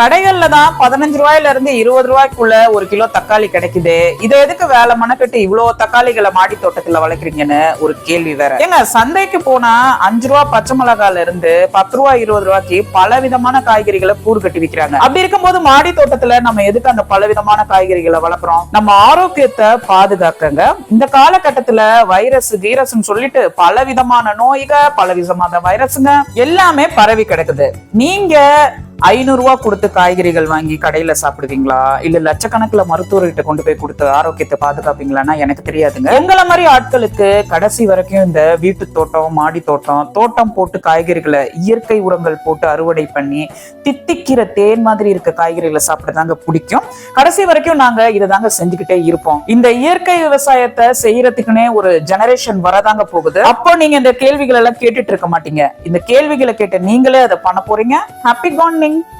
கடைகள்ல தான் பதினஞ்சு ரூபாயில இருந்து இருபது ரூபாய்க்குள்ள ஒரு கிலோ தக்காளி கிடைக்குது. இதை எதுக்கு வேலை மனக்கட்டு இவ்வளவு தக்காளிகளை மாடி தோட்டத்துல வளர்க்குறீங்கன்னு ஒரு கேள்வி வேற. ஏங்க சந்தைக்கு போனா அஞ்சு ரூபா பச்சை மிளகால இருந்து பத்து ரூபா இருபது ரூபாய்க்கு பல விதமான காய்கறிகளை கூறு கட்டி விற்கிறாங்க அப்படி இருக்கும்போது மாடி தோட்டத்துல நம்ம எதுக்கு அந்த பல விதமான காய்கறிகளை வளர்க்குறோம்? நம்ம ஆரோக்கியத்தை பாதுகாக்கங்க. இந்த காலகட்டத்துல வைரஸ் கீரஸ்ன்னு சொல்லிட்டு பல விதமான நோய்க பல விதமான வைரஸுங்க எல்லாமே பரவி கிடக்குது. நீங்க ஐநூறுரூவா கொடுத்து காய்கறிகள் வாங்கி கடையில் சாப்பிடுவீங்களா? இல்லை லட்சக்கணக்கில் மருத்துவர்கிட்ட கொண்டு போய் கொடுத்து ஆரோக்கியத்தை பாதுகாப்பீங்களான்னா எனக்கு தெரியாதுங்க. எங்களை மாதிரி ஆட்களுக்கு கடைசி வரைக்கும் இந்த வீட்டு தோட்டம் மாடி தோட்டம் தோட்டம் போட்டு காய்கறிகளை இயற்கை உரங்கள் போட்டு அறுவடை பண்ணி தித்திக்கிற தேன் மாதிரி இருக்க காய்கறிகளை சாப்பிட தாங்க பிடிக்கும். கடைசி வரைக்கும் நாங்கள் இதை தாங்க செஞ்சுக்கிட்டே இருப்போம். இந்த இயற்கை விவசாயத்தை செய்யறதுக்குன்னே ஒரு ஜெனரேஷன் வரதாங்க போகுது. அப்போ நீங்க இந்த கேள்விகள் எல்லாம் கேட்டுட்டு இருக்க மாட்டீங்க. இந்த கேள்விகளை கேட்ட நீங்களே அதை பண்ண போறீங்க. Happy bye.